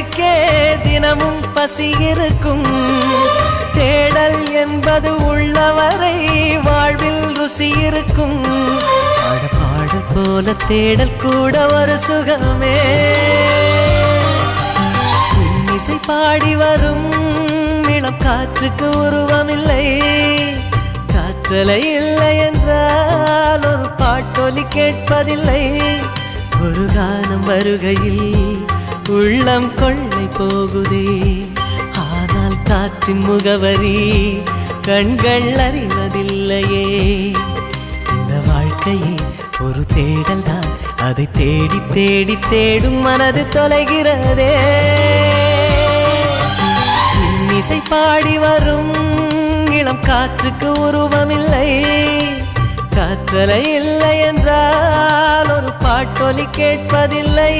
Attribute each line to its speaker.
Speaker 1: தேடலுக்கே தினமும் பசி இருக்கும். தேடல் என்பது உள்ளவரை வாழ்வில் ருசி இருக்கும். பாடல் போல தேடல் கூட ஒரு சுகமே. இசை பாடி வரும் இளம் காற்றுக்கு உருவமில்லை. காற்றலை இல்லை என்றால் ஒரு பாட்டொலி கேட்பதில்லை. ஒரு காலம் வருகையில் உள்ளம் கொள்ளை போகுதே. ஆனால் காற்றின் முகவரி கண்கள் அறிவதில்லையே. இந்த வாழ்க்கையே ஒரு தேடல் தான் அதை தேடி தேடி தேடும் மனது தொலைகிறதே. இசை பாடி வரும் இளம் காற்றுக்கு உருவமில்லை. காற்றலை இல்லை என்றால் ஒரு பாட்டொலி கேட்பதில்லை.